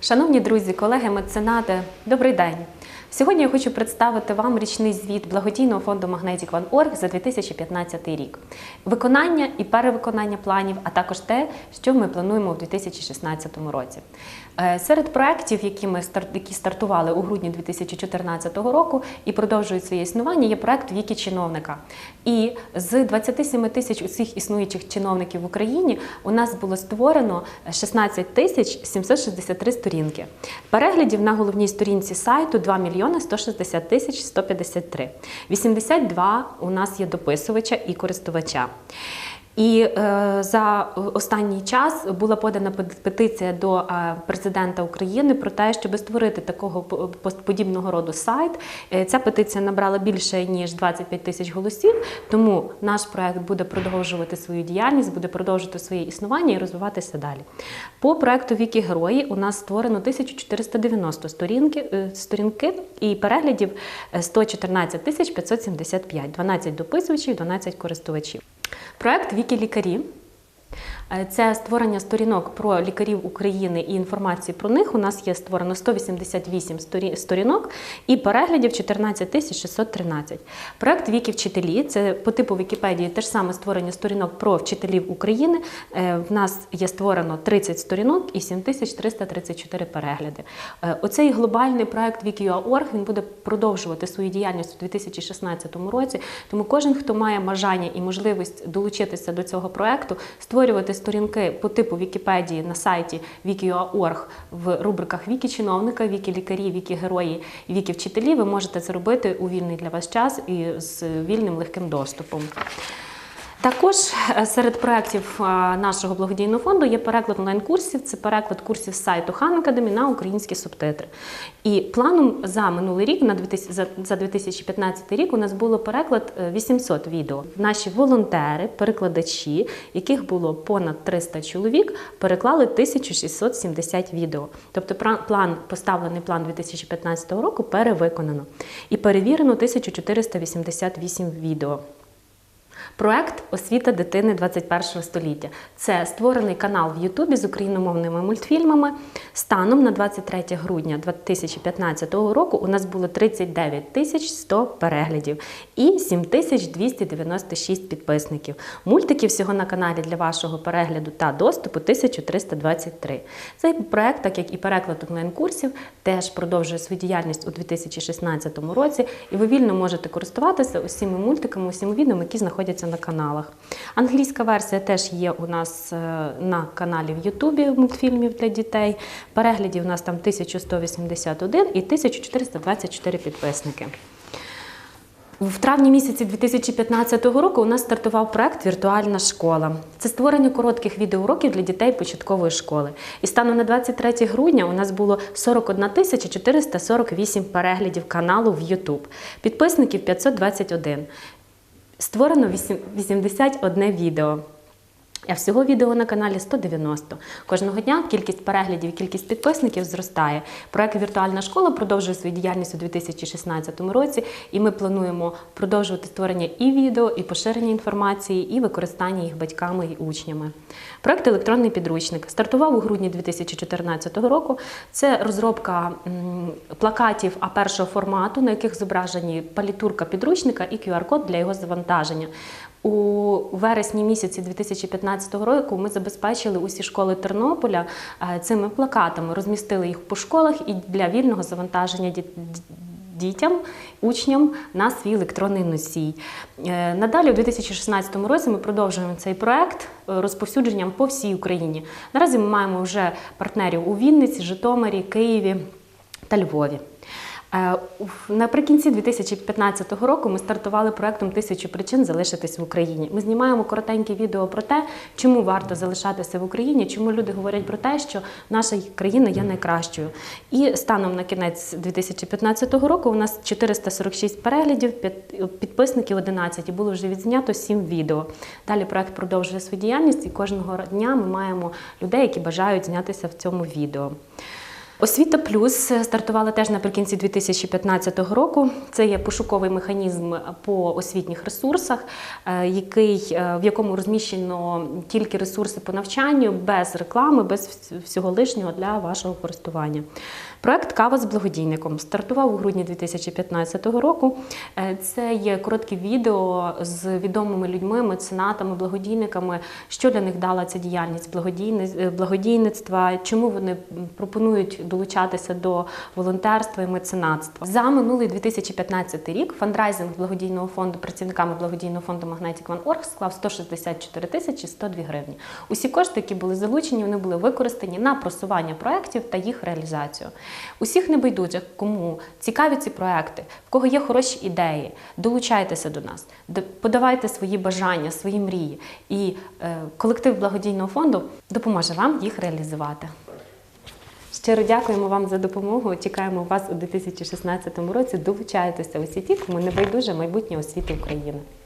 Шановні друзі, колеги, меценати, добрий день! Сьогодні я хочу представити вам річний звіт благодійного фонду Magnetic One Org за 2015 рік, виконання і перевиконання планів, а також те, що ми плануємо у 2016 році. Е, Серед проєктів, які ми які стартували у грудні 2014 року і продовжують своє існування, є проект Віки чиновника. І з 27 тисяч усіх існуючих чиновників в Україні у нас було створено 16 тисяч 763 сторінки. Переглядів на головній сторінці сайту 2 мільйони 160 тисяч 153. 82 у нас є дописувача і користувача. І е, за останній час була подана пет- петиція до е, президента України про те, щоб створити такого по- по- подібного роду сайт. Е, Ця петиція набрала більше ніж 25 тисяч голосів. Тому наш проект буде продовжувати свою діяльність, буде продовжувати своє існування і розвиватися далі. По проекту Віки Герої у нас створено 1490 сторінки, сторінки і переглядів е, 114 тисяч 575, 12 дописувачів, 12 користувачів. Проект Вікі лікарі. Е, Це створення сторінок про лікарів України і інформації про них. У нас є створено 188 сторінок і переглядів 14 тисяч 613. Проект Віки вчителі це по типу Вікіпедії теж саме створення сторінок про вчителів України. Е, В нас є створено 30 сторінок і 7334 перегляди. Е, Оцей глобальний проект Wiki.org він буде продовжувати свою діяльність у 2016 році. Тому кожен, хто має бажання і можливість долучитися до цього проекту, створювати сторінки по типу Вікіпедії на сайті Wiki.org в рубриках Вікі чиновника, Вікі лікарі, Вікі герої і Віки вчителі, ви можете це робити у вільний для вас час і з вільним легким доступом. Також е, серед проєктів е, нашого благодійного фонду є переклад онлайн-курсів. Це переклад курсів з сайту Хан Academy на українські субтитри. І планом за минулий рік, на 2000 за- за 2015 рік, у нас було переклад е, 800 відео. Наші волонтери, перекладачі, яких було понад 300 чоловік, переклали 1670 відео. Тобто план, поставлений план 2015 року перевиконано. І перевірено 1488 відео. Проект Освіта дитини 21 століття. Це створений канал в Ютубі з україномовними мультфільмами. Станом на 23 грудня 2015 року у нас було 39 тисяч 100 переглядів і 7296 підписників. Мультиків всього на каналі для вашого перегляду та доступу 1323. Цей проект, так як і переклад онлайн-курсів, теж продовжує свою діяльність у 2016 році, і ви вільно можете користуватися усіма мультиками, усіма відео, які знаходяться на каналах. Англійська версія теж є у нас е, на каналі в Ютубі мультфільмів для дітей. Переглядів у нас там 1181 і 1424 підписники. В травні місяці 2015 року у нас стартував проект Віртуальна школа. Це створення коротких відеоуроків для дітей початкової школи. І станом на 23 грудня у нас було 41 448 переглядів каналу в YouTube. Підписників 521. Створено вісім- 81 відео. А всього відео на каналі 190. Кожного дня кількість переглядів і кількість підписників зростає. Проект Віртуальна школа продовжує свою діяльність у 2016 році, і ми плануємо продовжувати створення і відео, і поширення інформації, і використання їх батьками і учнями. Проект Електронний підручник стартував у грудні 2014 року. Це розробка плакатів а першого формату, на яких зображені палітурка підручника і QR-код для його завантаження. У вересні місяці 2015 року ми забезпечили усі школи Тернополя е, цими плакатами, розмістили їх по школах і для вільного завантаження дітям, учням на свій електронний носій. Е, Надалі, у 2016 році, ми продовжуємо цей проект е, розповсюдженням по всій Україні. Наразі ми маємо вже партнерів у Вінниці, Житомирі, Києві та Львові. Е, Наприкінці 2015 року ми стартували проектом «Тисячу причин залишитись в Україні. Ми знімаємо коротенькі відео про те, чому варто залишатися в Україні, чому люди говорять про те, що наша країна є найкращою. І станом на кінець 2015 року у нас 446 переглядів, підписників 11 і було вже відзнято 7 відео. Далі проект продовжує свою діяльність, і кожного дня ми маємо людей, які бажають знятися в цьому відео. Освіта Плюс стартувала теж наприкінці 2015 року. Це є пошуковий механізм по освітніх ресурсах, е, який, е, в якому розміщено тільки ресурси по навчанню, без реклами, без всього лишнього для вашого користування. Проект Кава з благодійником стартував у грудні 2015 року. Е, Це є короткі відео з відомими людьми, меценатами, благодійниками, що для них дала ця діяльність благодійни- благодійництва, чому вони пропонують долучатися до волонтерства і меценатства. За минулий 2015 рік фандрайзинг благодійного фонду працівниками благодійного фонду Magnetic One Org склав 164 тисячі 102 гривні. Усі кошти, які були залучені, вони були використані на просування проєктів та їх реалізацію. Усіх небайдужих, кому цікаві ці проекти, в кого є хороші ідеї, долучайтеся до нас, подавайте свої бажання, свої мрії, і е, колектив благодійного фонду допоможе вам їх реалізувати. Щиро дякуємо вам за допомогу. Чекаємо вас у 2016 році. Долучайтеся усі ті, кому не байдуже майбутнє освіти України.